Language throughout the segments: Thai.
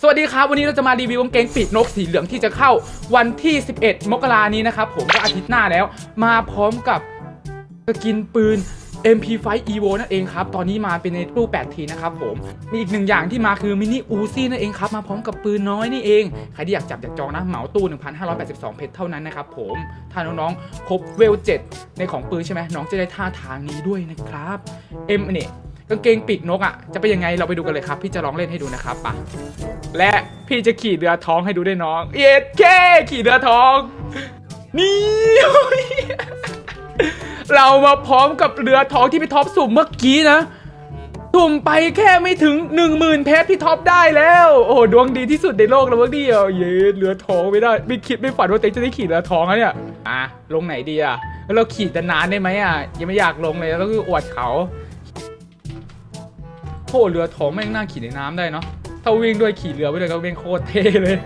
สวัสดีครับ วันนี้เราจะมารีวิวกางเกงปีกนกสีเหลืองที่จะเข้าวันที่ 11 มกรานี้นะครับ ผมก็อาทิตย์หน้าแล้ว มาพร้อมกับสกินปืน MP5 Evo นั่นเองครับ ตอนนี้มาเป็นในรูป8ทีนะครับผม มีอีกหนึ่งอย่างที่มาคือมินิอูซี่นั่นเองครับ มาพร้อมกับปืนน้อยนี่เอง ใครที่อยากจับอยากจองนะ เหมาตู้ 1,582 เพชรเท่านั้นนะครับผม ถ้าน้องๆ ครบเวล 7 ในของปืนใช่ไหมน้องจะได้ท่าทางนี้ด้วยนะครับเอ็มเนี่ย กางเกงปีกนกอะจะเป็นยังไงเราไปดูกันเลยครับ พี่จะลองเล่นให้ดูนะครับปะและพี่จะขี่เรือท้องให้ดูด้วยน้องเอ็ดเคขี่เรือท้อง นี่ เรามาพร้อมกับเรือท้องที่พี่ท็อปสุ่มเมื่อกี้นะสุ่มไปแค่ไม่ถึง1 0,000เพชรพี่ท็อปได้แล้ว โอ้โหดวงดีที่สุดในโลกแล้วเมื่อกี้เย้เรือท้องไม่ได้ไม่คิดไม่ฝันว่าเต็งจะได้ขี่เรือท้องอะเนี่ยอะลงไหนดีอะแล้วเราขี่จะนานได้ไหมอะยังไม่อยากลงเลยแล้วก็อวดเขา เรือท้องแม่งน่าขี่ในน้ำได้เนาะถ้าวิ่งด้วยขี่เรือไปเลยก็เว่งโคตรเท่เลย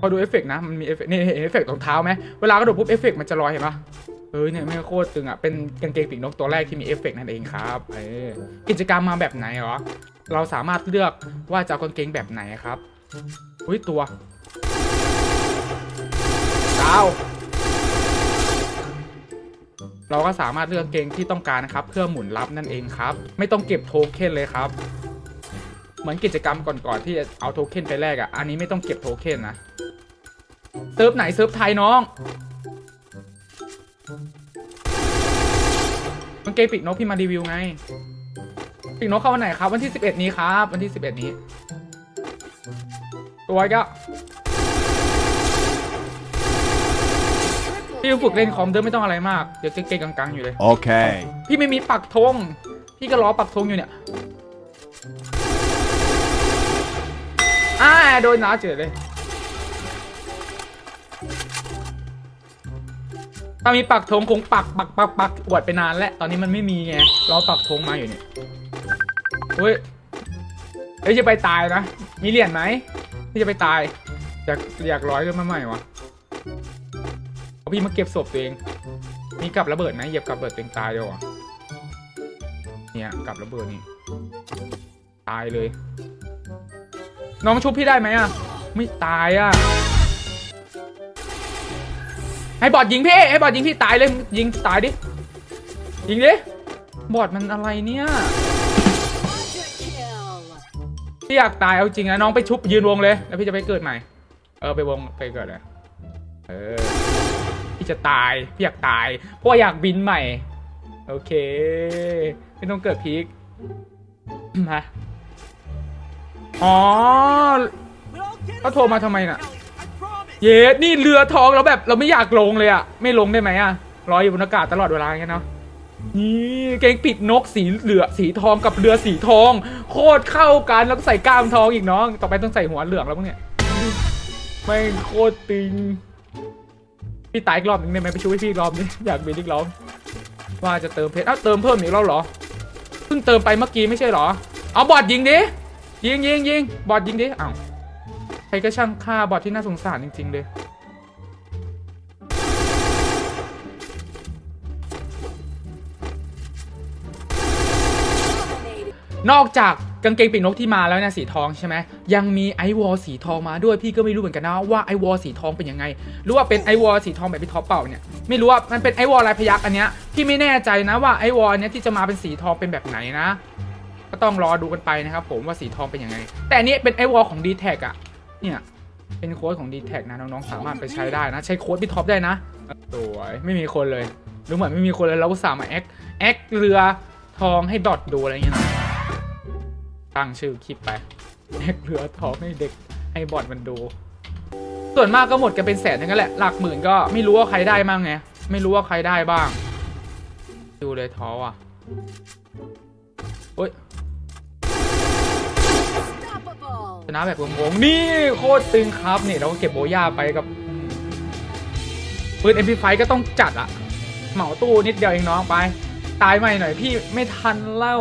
พอดูเอฟเฟกต์นะมันมีเอฟเฟกต์นี่เห็นเอฟเฟกต์รองเท้าไหมเวลากระโดดปุ๊บเอฟเฟกต์มันจะลอยเห็นปะเออเนี่ยแม่งโคตรตึงอะเป็นกางเกงปีกนกตัวแรกที่มีเอฟเฟกต์นั่นเองครับเออกิจกรรมมาแบบไหนเหรอเราสามารถเลือกว่าจะเอากางเกงแบบไหนครับอุ้ยตัวดาว เราก็สามารถเลือกเกงที่ต้องการนะครับ เพื่อหมุนรับนั่นเองครับ ไม่ต้องเก็บโทเค็นเลยครับเหมือนกิจกรรมก่อนๆที่เอาโทเค็นไปแลกอะอันนี้ไม่ต้องเก็บโทเค็นนะเซิร์ฟไหนเซิร์ฟไทยน้องกางเกปีกนกพี่มารีวิวไงปีกนกเข้าวันไหนครับ วันที่ 11 นี้ครับ วันที่ 11 นี้ ตัวก็ พี่ฝึกเล่นคอมเดิมไม่ต้องอะไรมาก เดี๋ยวเก่งๆกังๆอยู่เลย Okay. พี่ไม่มีปักธง พี่ก็รอปักธงอยู่เนี่ยอ่าโดนหนาเฉยเลย ถ้ามีปักธงคงปักปักปักปักอวดไปนานแล้ว ตอนนี้มันไม่มีไงรอปักธงมาอยู่เนี่ยเฮ้ยเฮ้ยจะไปตายนะ มีเหรียญไหมพี่จะไปตาย อยากอยากร้อยขึ้นมาใหม่วะ เอาพี่มาเก็บศพตัวเองมีกลับระเบิดไหมเหยียบกับระเบิดตัวเองตายเดียวอะเนี่ยกลับระเบิดนี่ตายเลย น้องชุบพี่ได้ไหมอะ ไม่ตายอะ ให้บอดยิงพี่ให้บอดยิงพี่ตายเลยยิงตายดิ ยิงดิ บอดมันอะไรเนี่ยพี่อยากตายเอาจริงนะน้องไปชุบยืนวงเลย แล้วพี่จะไปเกิดใหม่ เออไปวงไปเกิดเลยเออ พี่จะตาย พี่อยากตาย เพราะอยากบินใหม่ โอเค ไม่ต้องเกิดพีคมาอ๋อเขาโทรมาทำไมน่ะ เยสนี่เรือทองแล้วแบบเราไม่อยากลงเลยอะไม่ลงได้ไหมอะลอยอยู่บนอากาศตลอดเวลาอย่างเงี้ยเนาะนี่เกงปิดนกสีเหลือสีทองกับเรือสีทอง โคตรเข้ากันแล้วก็ใส่กล้ามทองอีกน้อง ต่อไปต้องใส่หัวเหลืองแล้วมั้งเนี่ยไม่โคตรตึง พี่ตายอีกรอบหนึงได้ไหมไปช่วยพี่อีกรอบนึงอยากบินอีกรอบว่าจะเติมเพชรเอ้าเติมเพิ่มอีกแล้วเหรอเพิ่งเติมไปเมื่อกี้ไม่ใช่เหรอ เอาบอดยิงดิยิงยิงยิงบอดยิงดิอ้าวใครก็ช่างฆ่าบอดที่น่าสงสารจริง ๆ เลยนอกจาก กางเกงปีกนกที่มาแล้วนี่ยสีทองใช่ไหมยังมีไอวอลสีทองมาด้วยพี่ก็ไม่รู้เหมือนกันนะว่าไอวอลสีทองเป็นยังไงหรือว่าเป็นไอวอลสีทองแบบพี่ท็อปเปล่าเนี่ยไม่รู้ว่ามันเป็นไอวอลลายพยักอันเนี้ยพี่ไม่แน่ใจนะว่าไอวอลเนี้ยที่จะมาเป็นสีทองเป็นแบบไหนนะ ก็ต้องรอดูกันไปนะครับผมว่าสีทองเป็นยังไง แต่อันนี้เป็นไอวอลของ d t แทอะเนี่ยเป็นโค้ดของ d t แทนะน้องๆสามารถไปใช้ได้นะ ใช้โค้ดพี่ท็อปได้นะสวยไม่มีคนเลยดูเหมือนไม่มีคนเลยเราก็สามารถแอคแอคเรือทองให้ดอทดูอะไรอย่างเงี้ยนะ ตั้งชื่อคลิปไปแอกเรือทองให้เด็กให้บอดมันดู ส่วนมากก็หมดกันเป็นแสนนั้นแหละ หลักหมื่นก็ไม่รู้ว่าใครได้บ้างไง ไม่รู้ว่าใครได้บ้าง ดูเลยท้ออะโอ๊ยชนะแบบงงๆนี่โคตรตึงครับนี่เราก็เก็บโบย่าไปกับปืน MP5 ก็ต้องจัดอะเหมาตู้นิดเดียวเองน้องไป ตายใหม่หน่อยพี่ไม่ทันเล่า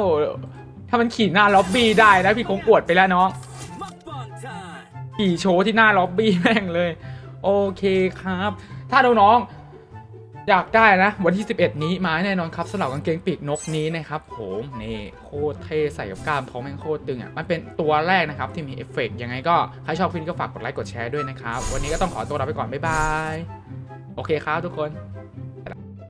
ามันขี่หน้าล็อบบี้ได้นะพี่คงอวดไปแล้วน้องขี่โชว์ที่หน้าล็อบบี้แม่งเลย โอเคครับ ถ้าน้องๆอยากได้นะ วันที่ 11 นี้มาแน่นอนครับสำหรับกางเกงปีกนกนี้นะครับผมนี่โคตรเท่ใส่กับกล้ามท้องแม่งโคตรตึงอะมันเป็นตัวแรกนะครับที่มีเอฟเฟกต์ยังไงก็ใครชอบคลิปนี้ก็ฝากกดไลค์กดแชร์ด้วยนะครับ วันนี้ก็ต้องขอตัวลาไปก่อนบ๊ายบายโอเคครับทุกคน